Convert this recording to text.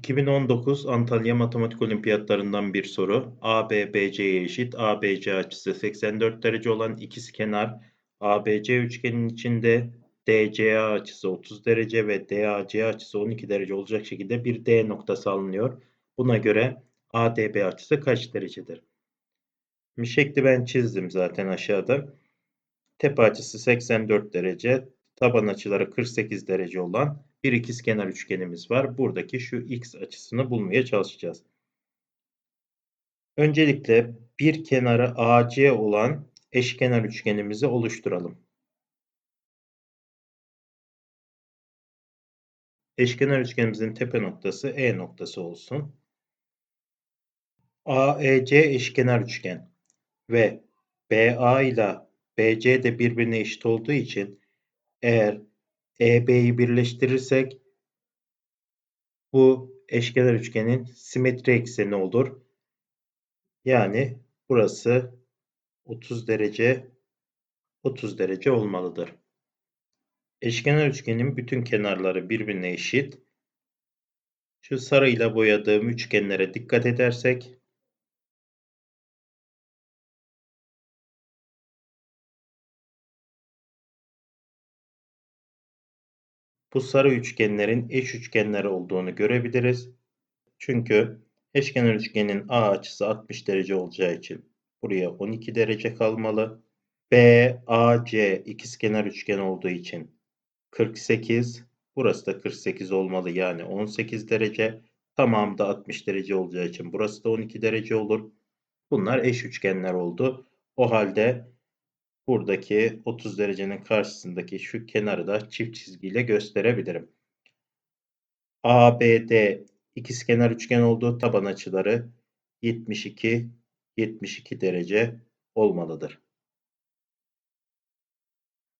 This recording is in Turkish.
2019 Antalya Matematik Olimpiyatlarından bir soru. AB BC'ye eşit. ABC açısı 84 derece olan ikizkenar ABC üçgenin içinde DCA açısı 30 derece ve DAC açısı 12 derece olacak şekilde bir D noktası alınıyor. Buna göre ADB açısı kaç derecedir? Şimdi şekli ben çizdim zaten aşağıda. Tepe açısı 84 derece, taban açıları 48 derece olan bir ikizkenar üçgenimiz var. Buradaki şu x açısını bulmaya çalışacağız. Öncelikle bir kenarı AC olan eşkenar üçgenimizi oluşturalım. Eşkenar üçgenimizin tepe noktası E noktası olsun. AEC eşkenar üçgen ve BA ile BC de birbirine eşit olduğu için eğer EB'yi birleştirirsek bu eşkenar üçgenin simetri ekseni olur. Yani burası 30 derece 30 derece olmalıdır. Eşkenar üçgenin bütün kenarları birbirine eşit. Şu sarıyla boyadığım üçgenlere dikkat edersek bu sarı üçgenlerin eş üçgenler olduğunu görebiliriz. Çünkü eşkenar üçgenin A açısı 60 derece olacağı için buraya 12 derece kalmalı. BAC ikizkenar üçgen olduğu için 48. Burası da 48 olmalı yani 18 derece. Tamamı da 60 derece olacağı için burası da 12 derece olur. Bunlar eş üçgenler oldu. O halde buradaki 30 derecenin karşısındaki şu kenarı da çift çizgiyle gösterebilirim. ABD ikizkenar üçgen olduğu taban açıları 72 72 derece olmalıdır.